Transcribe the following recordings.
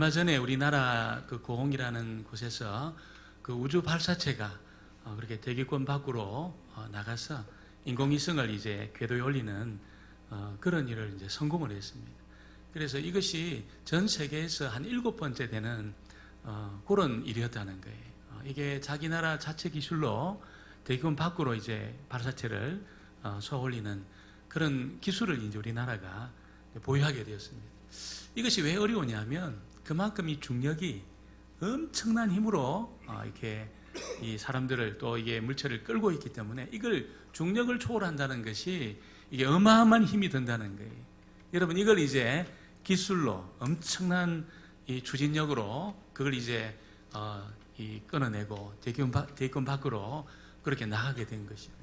얼마 전에 우리나라 그 고흥이라는 곳에서 그 우주 발사체가 어, 그렇게 대기권 밖으로 어, 나가서 인공위성을 이제 궤도에 올리는 어, 그런 일을 이제 성공을 했습니다. 그래서 이것이 전 세계에서 한 일곱 번째 되는 어, 그런 일이었다는 거예요. 어, 이게 자기 나라 자체 기술로 대기권 밖으로 이제 발사체를 어, 쏘아 올리는 그런 기술을 이제 우리나라가 보유하게 되었습니다. 이것이 왜 어려우냐면 그만큼 이 중력이 엄청난 힘으로 어, 이렇게 이 사람들을 또 이게 물체를 끌고 있기 때문에 이걸 중력을 초월한다는 것이 이게 어마어마한 힘이 든다는 거예요. 여러분 이걸 이제 기술로 엄청난 이 추진력으로 그걸 이제 어, 이 끊어내고 대기권, 밖- 대기권 밖으로 그렇게 나가게 된 것입니다.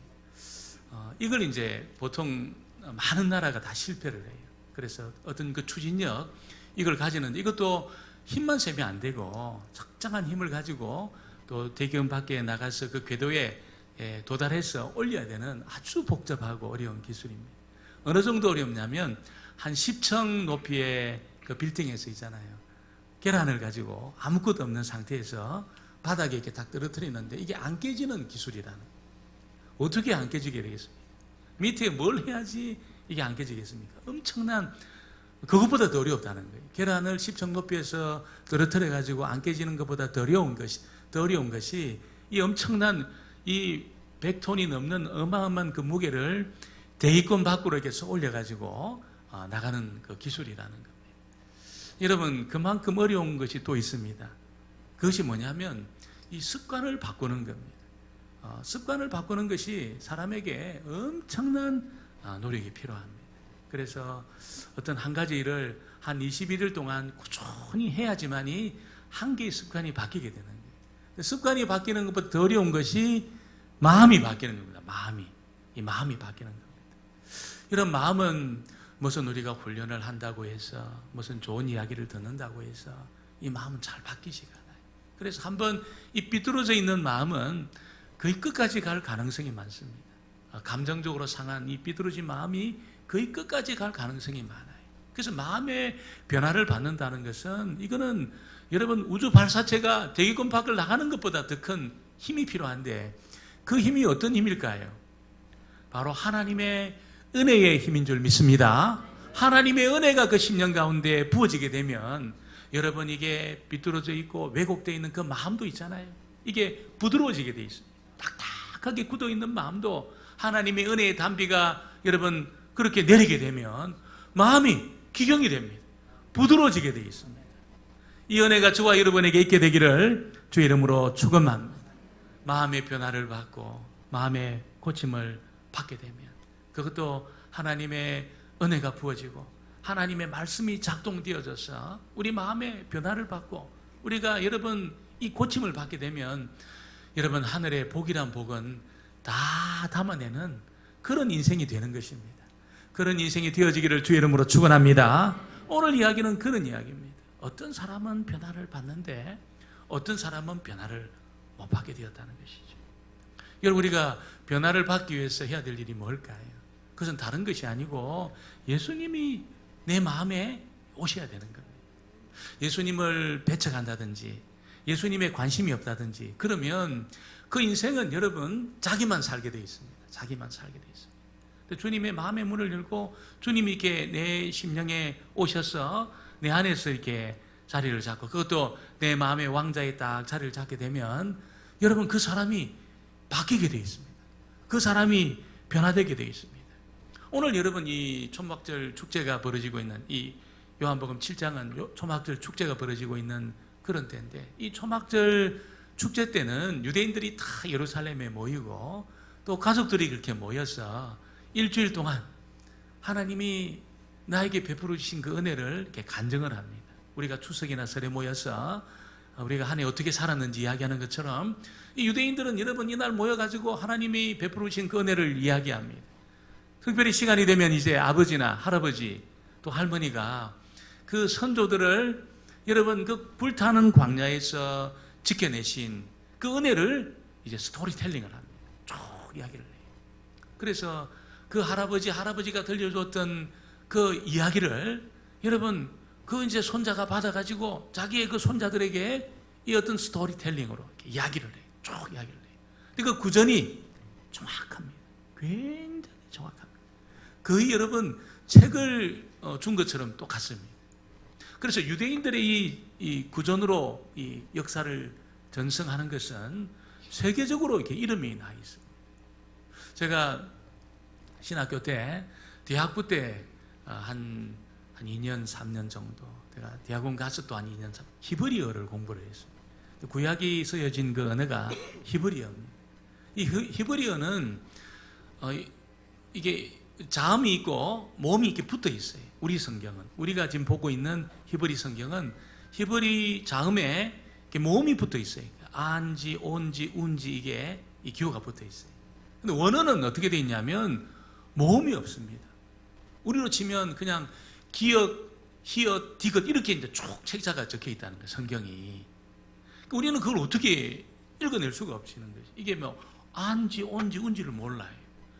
어, 이걸 이제 보통 많은 나라가 다 실패를 해요. 그래서 어떤 그 추진력 이걸 가지는데 이것도 힘만 세면 안 되고 적정한 힘을 가지고 또 대기업 밖에 나가서 그 궤도에 예, 도달해서 올려야 되는 아주 복잡하고 어려운 기술입니다. 어느 정도 어렵냐면 한 10층 높이의 그 빌딩에서 있잖아요. 계란을 가지고 아무것도 없는 상태에서 바닥에 이렇게 딱 떨어뜨리는데 이게 안 깨지는 기술이라는. 어떻게 안 깨지게 되겠습니까? 밑에 뭘 해야지 이게 안 깨지겠습니까? 엄청난 그것보다 더 어렵다는 거예요. 계란을 10층 높이에서 떨어뜨려 가지고 안 깨지는 것보다 더 어려운 것이 더 어려운 것이 이 엄청난 이 100톤이 넘는 어마어마한 그 무게를 대기권 밖으로 이렇게 올려 가지고 아, 나가는 그 기술이라는 겁니다. 여러분 그만큼 어려운 것이 또 있습니다. 그것이 뭐냐면 이 습관을 바꾸는 겁니다. 어, 습관을 바꾸는 것이 사람에게 엄청난 아, 노력이 필요합니다. 그래서 어떤 한 가지 일을 한 21일 동안 꾸준히 해야지만이 한 개의 습관이 바뀌게 되는 거예요. 습관이 바뀌는 것보다 더 어려운 것이 마음이 바뀌는 겁니다. 마음이. 이 마음이 바뀌는 겁니다. 이런 마음은 무슨 우리가 훈련을 한다고 해서 무슨 좋은 이야기를 듣는다고 해서 이 마음은 잘 바뀌지가 않아요. 그래서 한번 이 삐뚤어져 있는 마음은 거의 끝까지 갈 가능성이 많습니다. 아, 감정적으로 상한 이 삐뚤어진 마음이 거의 끝까지 갈 가능성이 많아요. 그래서 마음의 변화를 받는다는 것은 이거는 여러분 우주 발사체가 대기권 밖을 나가는 것보다 더 큰 힘이 필요한데 그 힘이 어떤 힘일까요? 바로 하나님의 은혜의 힘인 줄 믿습니다. 하나님의 은혜가 그 10년 가운데 부어지게 되면 여러분 이게 비뚤어져 있고 왜곡되어 있는 그 마음도 있잖아요. 이게 부드러워지게 돼 있습니다. 딱딱하게 굳어 있는 마음도 하나님의 은혜의 담비가 여러분 그렇게 내리게 되면 마음이 기경이 됩니다. 부드러워지게 돼 있습니다. 이 은혜가 저와 여러분에게 있게 되기를 주 이름으로 축원합니다. 마음의 변화를 받고 마음의 고침을 받게 되면 그것도 하나님의 은혜가 부어지고 하나님의 말씀이 작동되어져서 우리 마음의 변화를 받고 우리가 여러분 이 고침을 받게 되면 여러분 하늘의 복이란 복은 다 담아내는 그런 인생이 되는 것입니다. 그런 인생이 되어지기를 주의 이름으로 축원합니다. 오늘 이야기는 그런 이야기입니다. 어떤 사람은 변화를 받는데 어떤 사람은 변화를 못 받게 되었다는 것이죠. 여러분 우리가 변화를 받기 위해서 해야 될 일이 뭘까요? 그것은 다른 것이 아니고 예수님이 내 마음에 오셔야 되는 겁니다. 예수님을 배척한다든지 예수님의 관심이 없다든지 그러면 그 인생은 여러분 자기만 살게 되어 있습니다. 자기만 살게 되어 있습니다. 주님의 마음의 문을 열고 주님이 이렇게 내 심령에 오셔서 내 안에서 이렇게 자리를 잡고 그것도 내 마음의 왕자에 딱 자리를 잡게 되면 여러분 그 사람이 바뀌게 되어 있습니다. 그 사람이 변화되게 되어 있습니다. 오늘 여러분 이 초막절 축제가 벌어지고 있는 이 요한복음 7장은 요- 초막절 축제가 벌어지고 있는 그런 때인데 이 초막절 축제 때는 유대인들이 다 예루살렘에 모이고 또 가족들이 그렇게 모여서 일주일 동안 하나님이 나에게 베풀어 주신 그 은혜를 이렇게 간증을 합니다. 우리가 추석이나 설에 모여서 우리가 한 해 어떻게 살았는지 이야기하는 것처럼 이 유대인들은 여러분 이날 모여가지고 하나님이 베풀어 주신 그 은혜를 이야기합니다. 특별히 시간이 되면 이제 아버지나 할아버지 또 할머니가 그 선조들을 여러분 그 불타는 광야에서 지켜내신 그 은혜를 이제 스토리텔링을 합니다. 쭉 이야기를 해요. 그래서 그 할아버지 할아버지가 들려줬던 그 이야기를 여러분 그 이제 손자가 받아가지고 자기의 그 손자들에게 이 어떤 스토리텔링으로 이야기를 해요. 쭉 이야기를 해요. 근데 그 구전이 정확합니다. 굉장히 정확합니다. 거의 여러분 책을 어, 준 것처럼 똑같습니다. 그래서 유대인들의 이, 이 구전으로 이 역사를 전승하는 것은 세계적으로 이렇게 이름이 나 있습니다. 제가 신학교 때 대학부 때 한 한 2년 3년 정도 제가 대학원 가서 또 한 2년 3 히브리어를 공부를 했습니다. 구약이 쓰여진 그 언어가 히브리어입니다. 이 히- 히브리어는 어, 이- 이게 자음이 있고 몸이 이렇게 붙어 있어요. 우리 성경은 우리가 지금 보고 있는 히브리 성경은 히브리 자음에 모음이 붙어 있어요. 안지, 온지, 운지 이게 이 기호가 붙어 있어요. 근데 원어는 어떻게 돼 있냐면 모음이 없습니다. 우리로 치면 그냥 기역, 히읗, 디귿 이렇게 이제 쭉 책자가 적혀 있다는 거예요. 성경이. 그러니까 우리는 그걸 어떻게 읽어낼 수가 없지는 거죠. 이게 뭐 안지, 온지, 운지를 몰라요.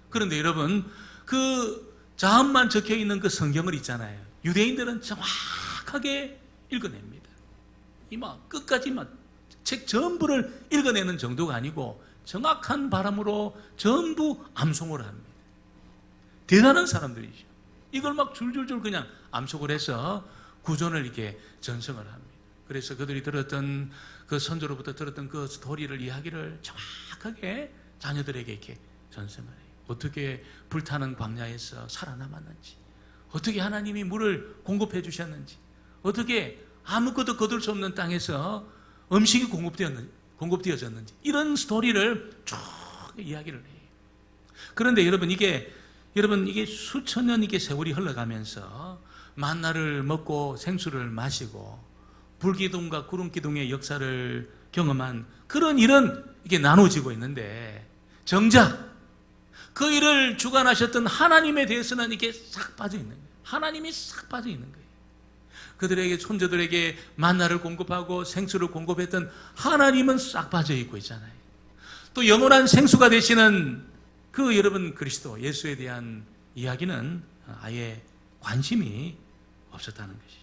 그런데 여러분 그 자음만 적혀 있는 그 성경을 있잖아요. 유대인들은 정확하게 읽어냅니다. 이마 끝까지 막책 전부를 읽어내는 정도가 아니고 정확한 발음으로 전부 암송을 합니다. 대단한 사람들이죠. 이걸 막 줄줄줄 그냥 암송을 해서 구전을 이렇게 전승을 합니다. 그래서 그들이 들었던 그 선조로부터 들었던 그 스토리를 이야기를 정확하게 자녀들에게 이렇게 전승을 해요. 어떻게 불타는 광야에서 살아남았는지, 어떻게 하나님이 물을 공급해 주셨는지, 어떻게 아무것도 거둘 수 없는 땅에서 음식이 공급되었는, 공급되어졌는지 이런 스토리를 쭉 이야기를 해요. 그런데 여러분 이게 여러분 이게 수천 년 이게 세월이 흘러가면서 만나를 먹고 생수를 마시고 불기둥과 구름기둥의 역사를 경험한 그런 일은 이게 나눠지고 있는데 정작 그 일을 주관하셨던 하나님에 대해서는 이게 싹 빠져 있는 거예요. 하나님이 싹 빠져 있는 거예요. 그들에게 손자들에게 만나를 공급하고 생수를 공급했던 하나님은 싹 빠져 있고 있잖아요. 또 영원한 생수가 되시는 그 여러분 그리스도 예수에 대한 이야기는 아예 관심이 없었다는 것이죠.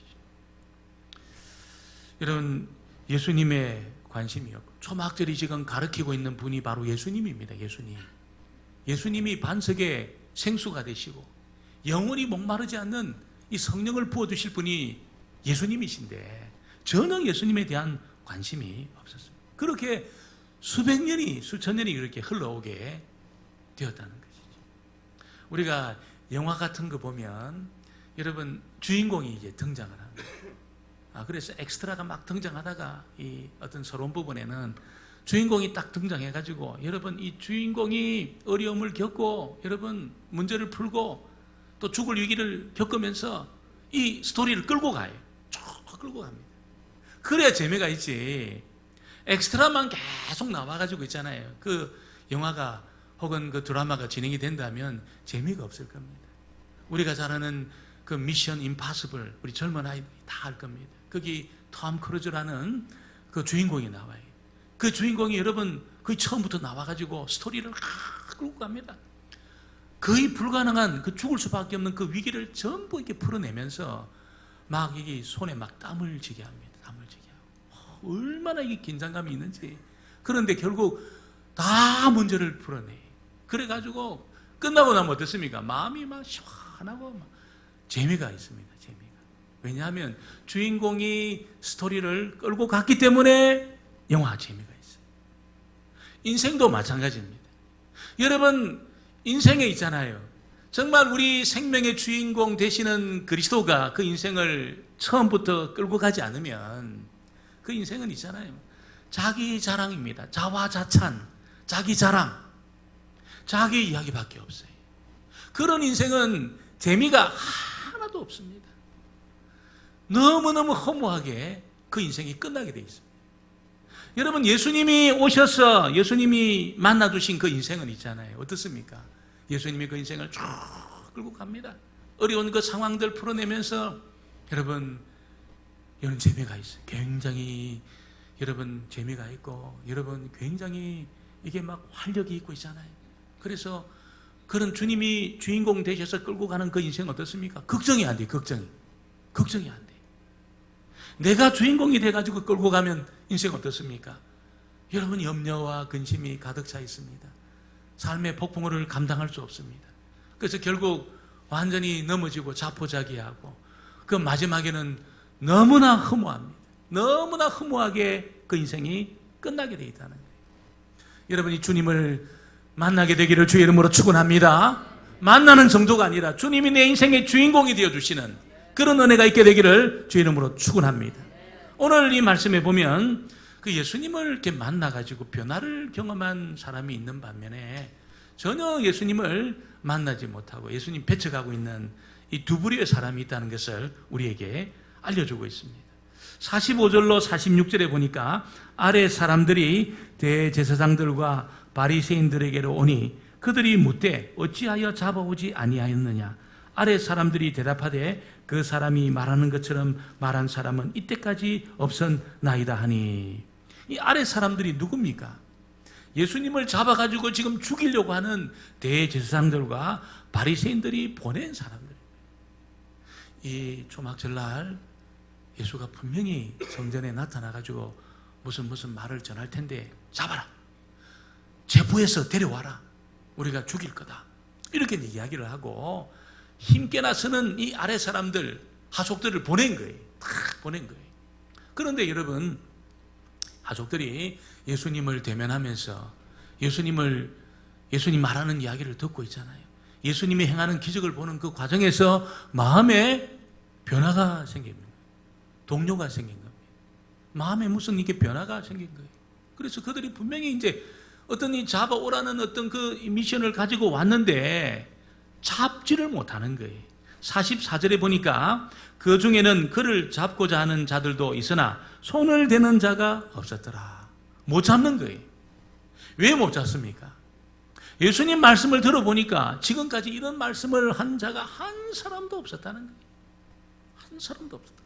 여러분 예수님의 관심이 없고 초막절이 지금 가르치고 있는 분이 바로 예수님입니다. 예수님. 예수님이 반석의 생수가 되시고 영원히 목마르지 않는 이 성령을 부어 주실 분이 예수님이신데 전혀 예수님에 대한 관심이 없었습니다. 그렇게 수백 년이 수천 년이 그렇게 흘러오게 되었다는 것이죠. 우리가 영화 같은 거 보면 여러분 주인공이 이제 등장을 합니다. 아, 그래서 엑스트라가 막 등장하다가 이 어떤 서론 부분에는 주인공이 딱 등장해가지고 여러분 이 주인공이 어려움을 겪고 여러분 문제를 풀고 또 죽을 위기를 겪으면서 이 스토리를 끌고 가요. 쭉 끌고 갑니다. 그래야 재미가 있지. 엑스트라만 계속 나와가지고 있잖아요. 그 영화가 혹은 그 드라마가 진행이 된다면 재미가 없을 겁니다. 우리가 잘 아는 그 미션 임파서블 우리 젊은 아이들이 다 알 겁니다. 거기 톰 크루즈라는 그 주인공이 나와요. 그 주인공이 여러분 거의 처음부터 나와가지고 스토리를 막 끌고 갑니다. 거의 불가능한 그 죽을 수밖에 없는 그 위기를 전부 이렇게 풀어내면서 막 이게 손에 막 땀을 지게 합니다. 땀을 지게 하고 얼마나 이게 긴장감이 있는지. 그런데 결국 다 문제를 풀어내. 그래가지고 끝나고 나면 어떻습니까? 마음이 막 시원하고 막 재미가 있습니다. 재미가. 왜냐하면 주인공이 스토리를 끌고 갔기 때문에 영화 재미가. 인생도 마찬가지입니다. 여러분 인생에 있잖아요. 정말 우리 생명의 주인공 되시는 그리스도가 그 인생을 처음부터 끌고 가지 않으면 그 인생은 있잖아요. 자기 자랑입니다. 자화자찬, 자기 자랑, 자기 이야기밖에 없어요. 그런 인생은 재미가 하나도 없습니다. 너무너무 허무하게 그 인생이 끝나게 돼 있습니다. 여러분 예수님이 오셔서 예수님이 만나 주신 그 인생은 있잖아요. 어떻습니까? 예수님이 그 인생을 쭉 끌고 갑니다. 어려운 그 상황들 풀어내면서 여러분 이런 재미가 있어요. 굉장히 여러분 재미가 있고 여러분 굉장히 이게 막 활력이 있고 있잖아요. 그래서 그런 주님이 주인공 되셔서 끌고 가는 그 인생 어떻습니까? 걱정이 안 돼. 걱정이. 걱정이 안 돼. 내가 주인공이 돼가지고 끌고 가면 인생 어떻습니까? 여러분 염려와 근심이 가득 차 있습니다. 삶의 폭풍우를 감당할 수 없습니다. 그래서 결국 완전히 넘어지고 자포자기하고 그 마지막에는 너무나 허무합니다. 너무나 허무하게 그 인생이 끝나게 돼 있다는 거예요. 여러분이 주님을 만나게 되기를 주의 이름으로 축원합니다. 만나는 정도가 아니라 주님이 내 인생의 주인공이 되어 주시는 그런 은혜가 있게 되기를 주의 이름으로 축원합니다. 오늘 이 말씀에 보면 그 예수님을 이렇게 만나 가지고 변화를 경험한 사람이 있는 반면에 전혀 예수님을 만나지 못하고 예수님 배척하고 있는 이 두 부류의 사람이 있다는 것을 우리에게 알려주고 있습니다. 45절로 46절에 보니까 아래 사람들이 대제사장들과 바리새인들에게로 오니 그들이 묻되 어찌하여 잡아오지 아니하였느냐 아래 사람들이 대답하되 그 사람이 말하는 것처럼 말한 사람은 이때까지 없었나이다 하니 이 아래 사람들이 누굽니까? 예수님을 잡아가지고 지금 죽이려고 하는 대제사장들과 바리새인들이 보낸 사람들. 이 초막절날 예수가 분명히 성전에 나타나가지고 무슨 무슨 말을 전할 텐데 잡아라. 제부에서 데려와라. 우리가 죽일 거다. 이렇게 이야기를 하고 힘께 나서는 이 아래 사람들, 하속들을 보낸 거예요. 다 보낸 거예요. 그런데 여러분, 하족들이 예수님을 대면하면서 예수님을 예수님 말하는 이야기를 듣고 있잖아요. 예수님이 행하는 기적을 보는 그 과정에서 마음에 변화가 생깁니다. 동료가 생긴 겁니다. 마음에 무슨 이게 변화가 생긴 거예요. 그래서 그들이 분명히 이제 어떤 이 잡아오라는 어떤 그 미션을 가지고 왔는데 잡지를 못하는 거예요. 44절에 보니까 그 중에는 그를 잡고자 하는 자들도 있으나 손을 대는 자가 없었더라. 못 잡는 거예요. 왜 못 잡습니까? 예수님 말씀을 들어보니까 지금까지 이런 말씀을 한 자가 한 사람도 없었다는 거예요. 한 사람도 없었다.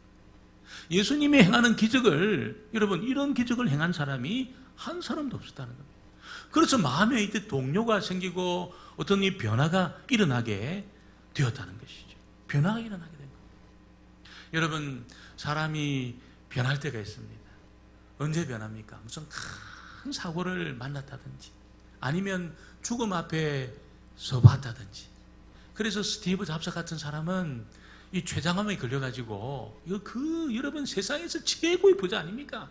예수님이 행하는 기적을 여러분 이런 기적을 행한 사람이 한 사람도 없었다는 겁니다. 그래서 마음에 이때 동료가 생기고 어떤 이 변화가 일어나게 되었다는 것이죠. 변화가 일어나게 된 겁니다. 여러분 사람이 변할 때가 있습니다. 언제 변합니까? 무슨 큰 사고를 만났다든지 아니면 죽음 앞에 서 봤다든지 그래서 스티브 잡사 같은 사람은 이 췌장암에 걸려가지고 이거 그 여러분 세상에서 최고의 부자 아닙니까?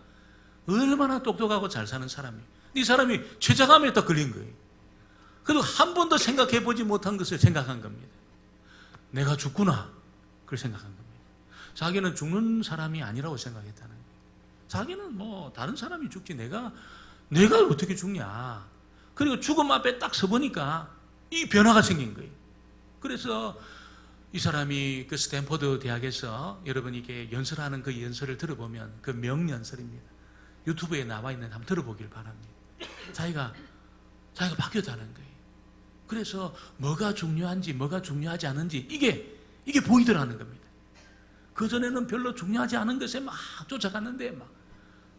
얼마나 똑똑하고 잘 사는 사람이 이 사람이 췌장암에 딱 걸린 거예요. 그리고 한 번도 생각해 보지 못한 것을 생각한 겁니다. 내가 죽구나 그걸 생각한 겁니다. 자기는 죽는 사람이 아니라고 생각했다는 거예요. 자기는 뭐 다른 사람이 죽지 내가 내가 어떻게 죽냐. 그리고 죽음 앞에 딱 서보니까 이 변화가 생긴 거예요. 그래서 이 사람이 그 스탠퍼드 대학에서 여러분 이게 연설하는 그 연설을 들어보면 그 명연설입니다. 유튜브에 나와 있는 한번 들어보길 바랍니다. 자기가 자기가 바뀌었다는 거예요. 그래서 뭐가 중요한지 뭐가 중요하지 않은지 이게 이게 보이더라는 겁니다. 그 전에는 별로 중요하지 않은 것에 막 쫓아갔는데 막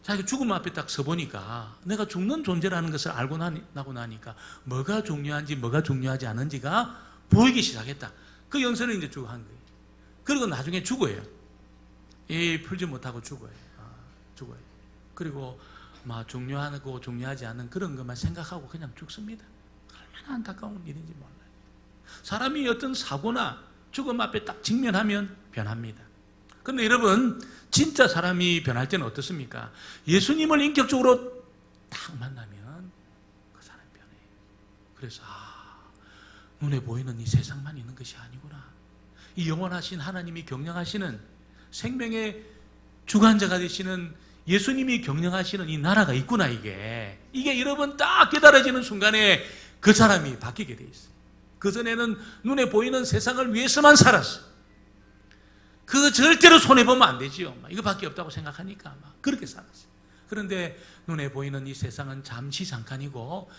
자기가 죽음 앞에 딱 서보니까 내가 죽는 존재라는 것을 알고 나고 나니까 뭐가 중요한지 뭐가 중요하지 않은지가 보이기 시작했다. 그 연설을 이제 쭉 한 거예요. 그리고 나중에 죽어요. 이 풀지 못하고 죽어요. 아, 죽어요. 그리고 막 중요하고 중요하지 않은 그런 것만 생각하고 그냥 죽습니다. 얼마나 안타까운 일인지 몰라요. 사람이 어떤 사고나 죽음 앞에 딱 직면하면 변합니다. 그런데 여러분, 진짜 사람이 변할 때는 어떻습니까? 예수님을 인격적으로 딱 만나면 그 사람이 변해요. 그래서, 아, 눈에 보이는 이 세상만 있는 것이 아니구나. 이 영원하신 하나님이 경영하시는 생명의 주관자가 되시는 예수님이 경영하시는 이 나라가 있구나, 이게. 이게 여러분 딱 깨달아지는 순간에 그 사람이 바뀌게 돼 있어요. 그전에는 눈에 보이는 세상을 위해서만 살았어. 그 절대로 손해보면 안 되지요. 이거 밖에 없다고 생각하니까 막 그렇게 살았어요. 그런데 눈에 보이는 이 세상은 잠시 잠깐이고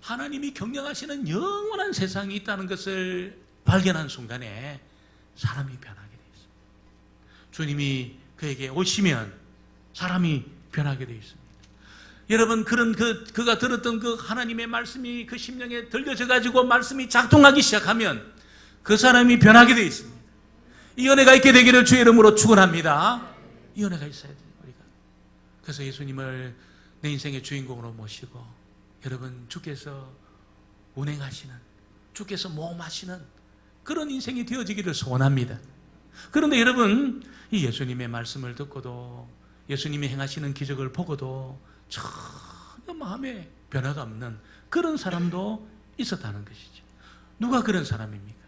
하나님이 경영하시는 영원한 세상이 있다는 것을 발견한 순간에 사람이 변하게 돼 있어요. 주님이 그에게 오시면 사람이 변하게 돼 있습니다. 여러분 그런 그 그가 들었던 그 하나님의 말씀이 그 심령에 들려져 가지고 말씀이 작동하기 시작하면 그 사람이 변하게 돼 있습니다. 이 은혜가 있게 되기를 주의 이름으로 축원합니다. 이 은혜가 있어야 돼요, 우리가. 그래서 예수님을 내 인생의 주인공으로 모시고 여러분 주께서 운행하시는 주께서 모험하시는 그런 인생이 되어지기를 소원합니다. 그런데 여러분 이 예수님의 말씀을 듣고도 예수님이 행하시는 기적을 보고도 전혀 마음에 변화가 없는 그런 사람도 있었다는 것이죠. 누가 그런 사람입니까?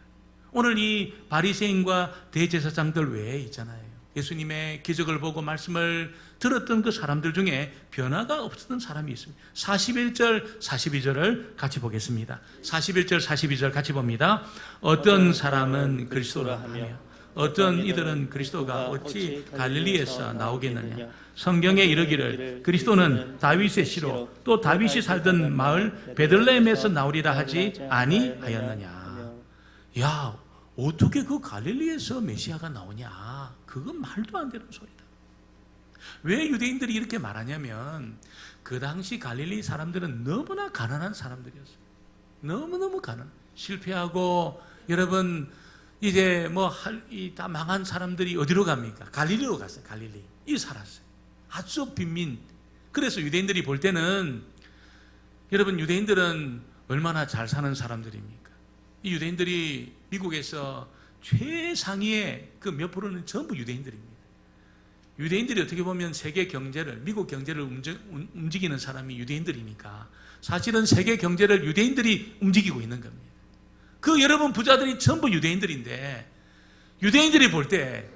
오늘 이 바리새인과 대제사장들 외에 있잖아요. 예수님의 기적을 보고 말씀을 들었던 그 사람들 중에 변화가 없었던 사람이 있습니다. 41절, 42절을 같이 보겠습니다. 41절, 42절 같이 봅니다. 어떤 사람은 그리스도라 하며 어떤 이들은 그리스도가 어찌 갈릴리에서 나오겠느냐. 성경에 이르기를 그리스도는 다윗의 시로 또 다윗이 살던 마을 베들레헴에서 나오리라 하지 아니하였느냐. 야, 어떻게 그 갈릴리에서 메시아가 나오냐? 그건 말도 안 되는 소리다. 왜 유대인들이 이렇게 말하냐면 그 당시 갈릴리 사람들은 너무나 가난한 사람들이었어요. 너무너무 가난. 실패하고 여러분 이제 뭐다 망한 사람들이 어디로 갑니까? 갈릴리로 갔어요. 갈릴리. 이 살았어요. 아주 빈민. 그래서 유대인들이 볼 때는 여러분 유대인들은 얼마나 잘 사는 사람들입니까? 이 유대인들이 미국에서 최상위의 그 몇 프로는 전부 유대인들입니다. 유대인들이 어떻게 보면 세계 경제를 미국 경제를 움직이는 사람이 유대인들이니까 사실은 세계 경제를 유대인들이 움직이고 있는 겁니다. 그 여러분 부자들이 전부 유대인들인데 유대인들이 볼 때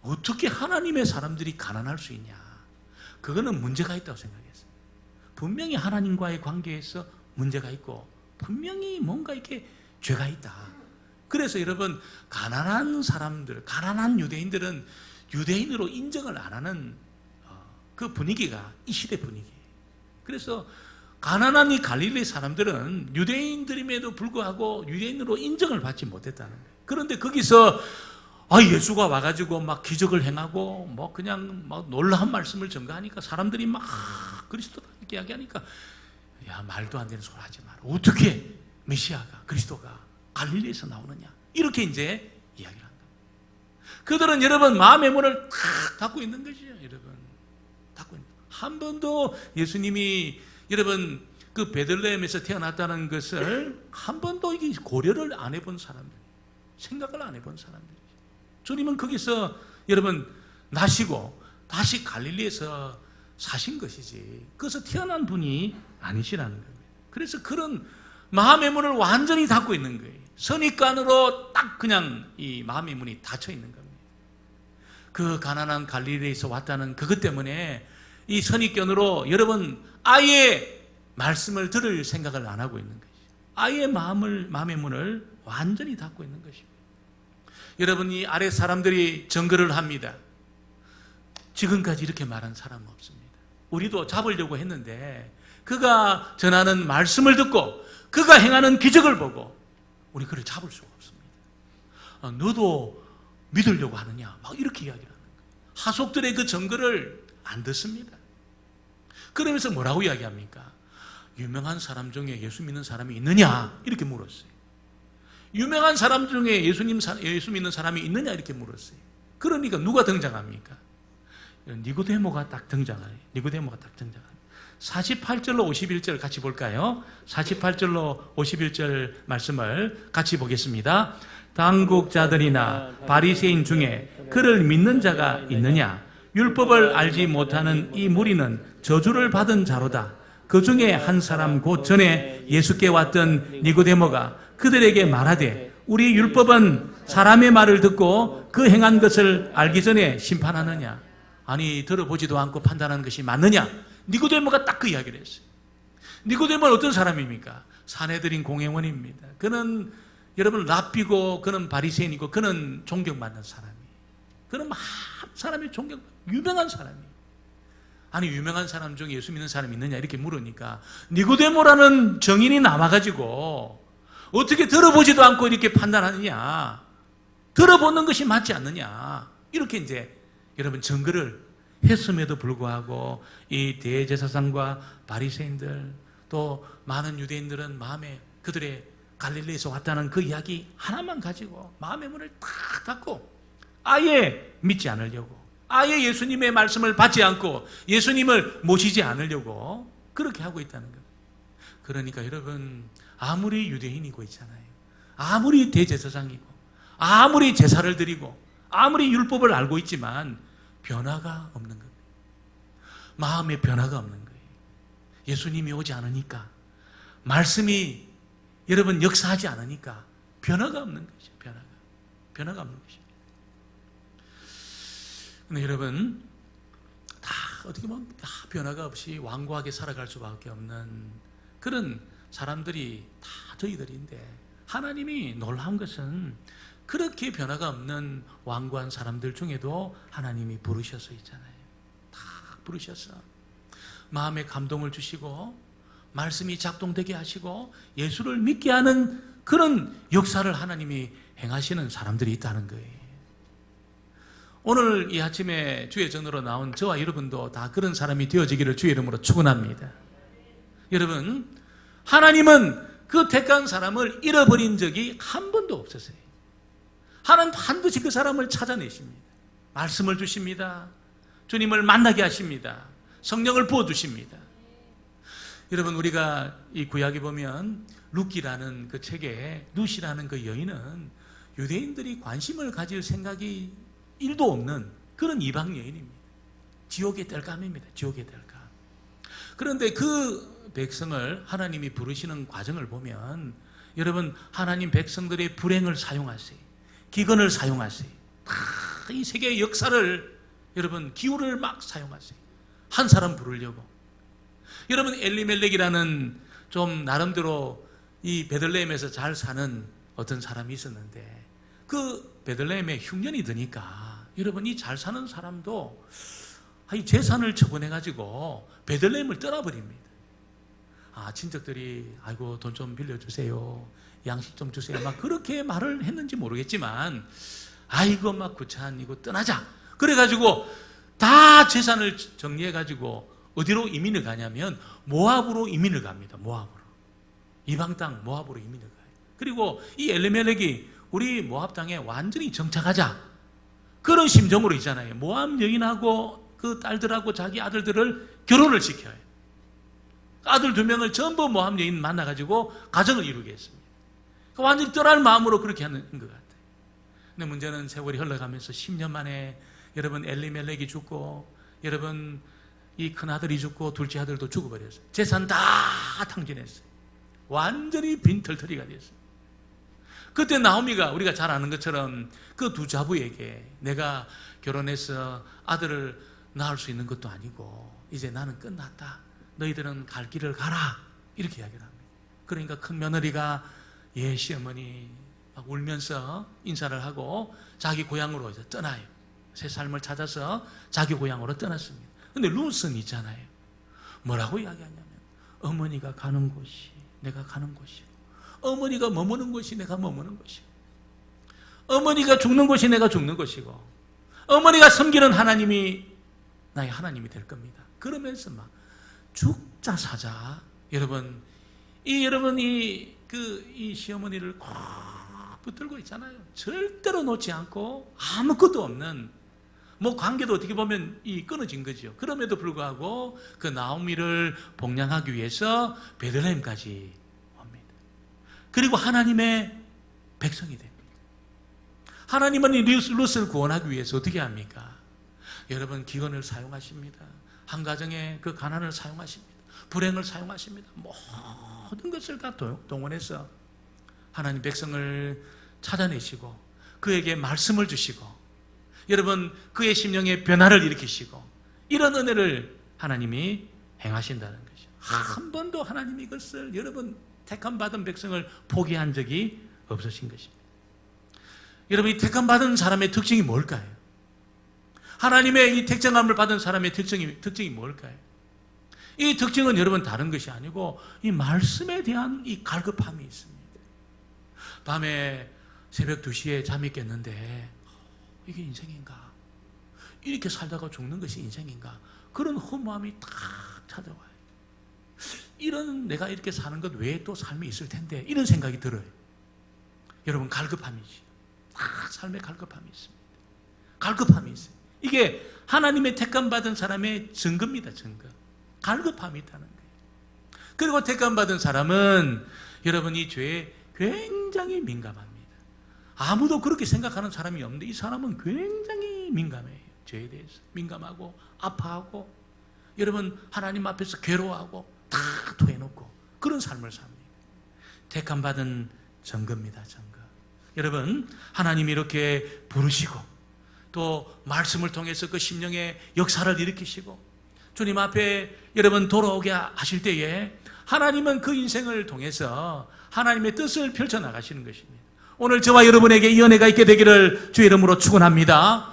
어떻게 하나님의 사람들이 가난할 수 있냐? 그거는 문제가 있다고 생각했어요. 분명히 하나님과의 관계에서 문제가 있고 분명히 뭔가 이렇게 죄가 있다. 그래서 여러분 가난한 사람들, 가난한 유대인들은 유대인으로 인정을 안 하는 어, 그 분위기가 이 시대 분위기. 그래서 가난한 이 갈릴리 사람들은 유대인들임에도 불구하고 유대인으로 인정을 받지 못했다는 거예요. 그런데 거기서 아, 예수가 와가지고 막 기적을 행하고 뭐 그냥 막 놀라운 말씀을 전가하니까 사람들이 막 그리스도다 이렇게 이야기하니까 야 말도 안 되는 소리 하지 마라. 어떻게 메시아가 그리스도가 갈릴리에서 나오느냐 이렇게 이제 이야기를 한다. 그들은 여러분 마음의 문을 탁 닫고 있는 것이죠, 여러분. 닫고 있는. 한 번도 예수님이 여러분 그 베들레헴에서 태어났다는 것을 한 번도 이게 고려를 안 해본 사람들, 생각을 안 해본 사람들. 주님은 거기서 여러분 나시고 다시 갈릴리에서 사신 것이지. 그래서 태어난 분이 아니시라는 겁니다. 그래서 그런 마음의 문을 완전히 닫고 있는 거예요. 선입관으로 딱 그냥 이 마음의 문이 닫혀 있는 겁니다. 그 가난한 갈릴리에서 왔다는 그것 때문에 이 선입견으로 여러분 아예 말씀을 들을 생각을 안 하고 있는 것이죠. 아예 마음을 마음의 문을 완전히 닫고 있는 것입니다. 여러분 이 아래 사람들이 정거를 합니다. 지금까지 이렇게 말한 사람은 없습니다. 우리도 잡으려고 했는데 그가 전하는 말씀을 듣고 그가 행하는 기적을 보고 우리 그를 잡을 수가 없습니다. 어, 너도 믿으려고 하느냐? 막 이렇게 이야기를 하는 거예요. 하속들의 그 증거를 안 듣습니다. 그러면서 뭐라고 이야기합니까? 유명한 사람 중에 예수 믿는 사람이 있느냐? 이렇게 물었어요. 유명한 사람 중에 예수님 예수 믿는 사람이 있느냐 이렇게 물었어요. 그러니까 누가 등장합니까? 니고데모가 딱 등장해요. 니고데모가 딱 등장해요. 48절로 51절 같이 볼까요? 48절로 51절 말씀을 같이 보겠습니다. 당국자들이나 바리새인 중에 그를 믿는 자가 있느냐? 율법을 알지 못하는 이 무리는 저주를 받은 자로다. 그 중에 한 사람 곧 전에 예수께 왔던 니고데모가 그들에게 말하되 우리 율법은 사람의 말을 듣고 그 행한 것을 알기 전에 심판하느냐? 아니 들어보지도 않고 판단하는 것이 맞느냐? 니고데모가 딱 그 이야기를 했어요. 니고데모는 어떤 사람입니까? 사내들인 공회원입니다. 그는 여러분 랍비고 그는 바리새인이고 그는 존경받는 사람이. 그는 많은 사람이 존경 유명한 사람이. 아니 유명한 사람 중에 예수 믿는 사람이 있느냐 이렇게 물으니까 니고데모라는 정인이 남아가지고 어떻게 들어보지도 않고 이렇게 판단하느냐? 들어보는 것이 맞지 않느냐? 이렇게 이제 여러분 증거를 했음에도 불구하고 이 대제사장과 바리새인들 또 많은 유대인들은 마음에 그들의 갈릴리에서 왔다는 그 이야기 하나만 가지고 마음의 문을 탁 닫고 아예 믿지 않으려고 아예 예수님의 말씀을 받지 않고 예수님을 모시지 않으려고 그렇게 하고 있다는 거예요. 그러니까 여러분 아무리 유대인이고 있잖아요. 아무리 대제사장이고 아무리 제사를 드리고 아무리 율법을 알고 있지만 변화가 없는 겁니다. 마음의 변화가 없는 거예요. 예수님이 오지 않으니까 말씀이 여러분 역사하지 않으니까 변화가 없는 것이죠. 변화가 변화가 없는 것입니다. 근데 여러분 다 어떻게 보면 다 변화가 없이 완고하게 살아갈 수밖에 없는 그런 사람들이 다 저희들인데 하나님이 놀라운 것은 그렇게 변화가 없는 완고한 사람들 중에도 하나님이 부르셔서 있잖아요. 다 부르셔서 마음에 감동을 주시고 말씀이 작동되게 하시고 예수를 믿게 하는 그런 역사를 하나님이 행하시는 사람들이 있다는 거예요. 오늘 이 아침에 주의 전으로 나온 저와 여러분도 다 그런 사람이 되어지기를 주의 이름으로 축원합니다. 여러분, 하나님은 그 택한 사람을 잃어버린 적이 한 번도 없었어요. 하나님 반드시 그 사람을 찾아내십니다. 말씀을 주십니다. 주님을 만나게 하십니다. 성령을 부어 주십니다. 여러분 우리가 이 구약에 보면 룻기라는 그 책에 룻이라는 그 여인은 유대인들이 관심을 가질 생각이 일도 없는 그런 이방 여인입니다. 지옥의 뗄감입니다. 지옥의 뗄감. 그런데 그 백성을 하나님이 부르시는 과정을 보면 여러분 하나님 백성들의 불행을 사용하세요. 기근을 사용하세요. 이 세계의 역사를 여러분 기후를 막 사용하세요. 한 사람 부르려고. 여러분 엘리멜렉이라는 좀 나름대로 이 베들레헴에서 잘 사는 어떤 사람이 있었는데 그 베들레헴에 흉년이 드니까 여러분 이 잘 사는 사람도 이 재산을 처분해 가지고 베들레헴을 떠나버립니다. 아 친척들이 아이고 돈 좀 빌려주세요. 양식 좀 주세요. 막 그렇게 말을 했는지 모르겠지만 아이고 막 구차하니고 떠나자. 그래 가지고 다 재산을 정리해 가지고 어디로 이민을 가냐면 모압으로 이민을 갑니다. 모압으로. 이방 땅 모압으로 이민을 가요. 그리고 이 엘레멜렉이 우리 모압 땅에 완전히 정착하자. 그런 심정으로 있잖아요. 모압 여인하고 그 딸들하고 자기 아들들을 결혼을 시켜요. 아들 두 명을 전부 모압 여인 만나가지고 가정을 이루게 했습니다. 완전히 떠날 마음으로 그렇게 하는 것 같아요. 근데 문제는 세월이 흘러가면서 10년 만에 여러분 엘리멜렉이 죽고 여러분 이 큰아들이 죽고 둘째 아들도 죽어버렸어요. 재산 다 탕진했어요. 완전히 빈털터리가 됐어요. 그때 나오미가 우리가 잘 아는 것처럼 그 두 자부에게 내가 결혼해서 아들을 낳을 수 있는 것도 아니고 이제 나는 끝났다. 너희들은 갈 길을 가라. 이렇게 이야기를 합니다. 그러니까 큰 며느리가 예 시어머니 막 울면서 인사를 하고 자기 고향으로 이제 떠나요. 새 삶을 찾아서 자기 고향으로 떠났습니다. 근데 룻은 있잖아요. 뭐라고 이야기하냐면 어머니가 가는 곳이 내가 가는 곳이고 어머니가 머무는 곳이 내가 머무는 곳이고 어머니가 죽는 곳이 내가 죽는 곳이고 어머니가 섬기는 하나님이 나의 하나님이 될 겁니다. 그러면서 막 죽자 사자 여러분 이 여러분 이 그 이 시어머니를 꼭 붙들고 있잖아요. 절대로 놓지 않고 아무것도 없는 뭐 관계도 어떻게 보면 이 끊어진 거죠. 그럼에도 불구하고 그 나오미를 복양하기 위해서 베들레헴까지. 그리고 하나님의 백성이 됩니다. 하나님은 이 룻을 구원하기 위해서 어떻게 합니까? 여러분 기근을 사용하십니다. 한 가정의 그 가난을 사용하십니다. 불행을 사용하십니다. 모든 것을 다 동원해서 하나님 백성을 찾아내시고 그에게 말씀을 주시고 여러분 그의 심령에 변화를 일으키시고 이런 은혜를 하나님이 행하신다는 것이죠. 한 번도 하나님이 이것을 여러분 택함 받은 백성을 포기한 적이 없으신 것입니다. 여러분 이 택함 받은 사람의 특징이 뭘까요? 하나님의 이 택정함을 받은 사람의 특징이 특징이 뭘까요? 이 특징은 여러분 다른 것이 아니고 이 말씀에 대한 이 갈급함이 있습니다. 밤에 새벽 2시에 잠이 깼는데 이게 인생인가? 이렇게 살다가 죽는 것이 인생인가? 그런 허무함이 딱 찾아와요. 이런 내가 이렇게 사는 것 외에 또 삶이 있을 텐데 이런 생각이 들어요. 여러분 갈급함이지. 딱 삶에 갈급함이 있습니다. 갈급함이 있어요. 이게 하나님의 택감 받은 사람의 증거입니다. 증거. 갈급함이 있다는 거예요. 그리고 택감 받은 사람은 여러분 이 죄에 굉장히 민감합니다. 아무도 그렇게 생각하는 사람이 없는데 이 사람은 굉장히 민감해요. 죄에 대해서 민감하고 아파하고 여러분 하나님 앞에서 괴로워하고 다 토해놓고 그런 삶을 삽니다. 택함 받은 증거입니다. 증거. 여러분 하나님이 이렇게 부르시고 또 말씀을 통해서 그 심령의 역사를 일으키시고 주님 앞에 여러분 돌아오게 하실 때에 하나님은 그 인생을 통해서 하나님의 뜻을 펼쳐 나가시는 것입니다. 오늘 저와 여러분에게 이 은혜가 있게 되기를 주의 이름으로 축원합니다.